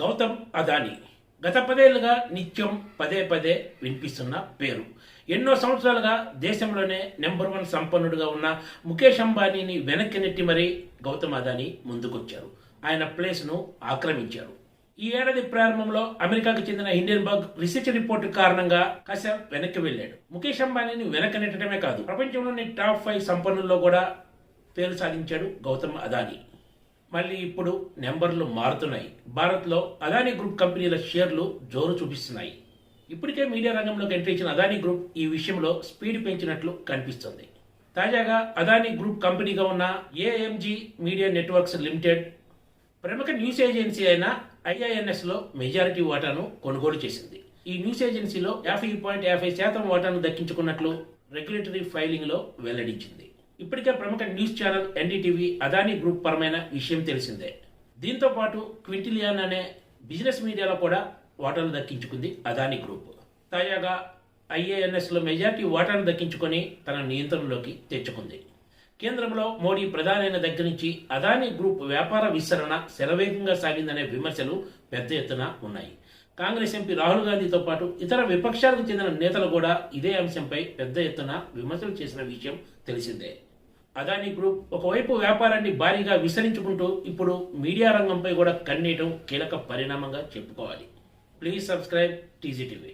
గౌతమ్ అదానీ. గత పదేళ్ళుగా నిత్యం పదే పదే వినిపిస్తున్న పేరు. ఎన్నో సంవత్సరాలుగా దేశంలోనే నెంబర్ వన్ సంపన్నుడుగా ఉన్న ముఖేష్ అంబానీని వెనక్కి నెట్టి మరీ గౌతమ్ అదానీ ముందుకొచ్చారు. ఆయన ప్లేస్ను ఆక్రమించారు. ఈ ఏడాది ప్రారంభంలో అమెరికాకు చెందిన హిండెన్బర్గ్ రీసెర్చ్ రిపోర్ట్ కారణంగా కశ్యప్ వెనక్కి వెళ్ళాడు. ముఖేష్ అంబానీని వెనక్కి నెట్టడమే కాదు ప్రపంచంలోని టాప్ ఫైవ్ సంపన్నుల్లో కూడా పేరు సాధించాడు గౌతమ్ అదానీ. మళ్ళీ ఇప్పుడు నెంబర్లు మారుతున్నాయి. భారత్లో అదానీ గ్రూప్ కంపెనీల షేర్లు జోరు చూపిస్తున్నాయి. ఇప్పటికే మీడియా రంగంలోకి ఎంట్రీ ఇచ్చిన అదానీ గ్రూప్ ఈ విషయంలో స్పీడ్ పెంచినట్లు కనిపిస్తుంది. తాజాగా అదానీ గ్రూప్ కంపెనీగా ఉన్న ఏఎంజీ మీడియా నెట్వర్క్స్ లిమిటెడ్ ప్రముఖ న్యూస్ ఏజెన్సీ అయిన ఐఐఎన్ఎస్లో మెజారిటీ వాటాను కొనుగోలు చేసింది. ఈ న్యూస్ ఏజెన్సీలో యాభై పాయింట్ యాభై శాతం వాటాను దక్కించుకున్నట్లు రెగ్యులేటరీ ఫైలింగ్లో వెల్లడించింది. ఇప్పటికే ప్రముఖ news channel NDTV Adani group పరమైన విషయం తెలిసిందే. దీంతో పాటు క్వింటిలియన్ అనే బిజినెస్ మీడియాలో కూడా వాటాలు దక్కించుకుంది అదానీ గ్రూప్. తాజాగా ఐఏఎన్ఎస్లో మెజార్టీ వాటాను దక్కించుకొని తన నియంత్రణలోకి తెచ్చుకుంది. కేంద్రంలో మోడీ ప్రధానైన అయిన దగ్గర నుంచి అదానీ గ్రూప్ వ్యాపార విస్తరణ శరవేగంగా సాగిందనే విమర్శలు పెద్ద ఎత్తున ఉన్నాయి. కాంగ్రెస్ ఎంపీ రాహుల్ గాంధీతో పాటు ఇతర విపక్షాలకు చెందిన నేతలు కూడా ఇదే అంశంపై పెద్ద ఎత్తున విమర్శలు చేసిన విషయం తెలిసిందే. అదాని గ్రూప్ ఒకవైపు వ్యాపారాన్ని భారీగా విస్తరించుకుంటూ ఇప్పుడు మీడియా రంగంపై కూడా కన్నీయటం కీలక పరిణామంగా చెప్పుకోవాలి. Please subscribe TGTV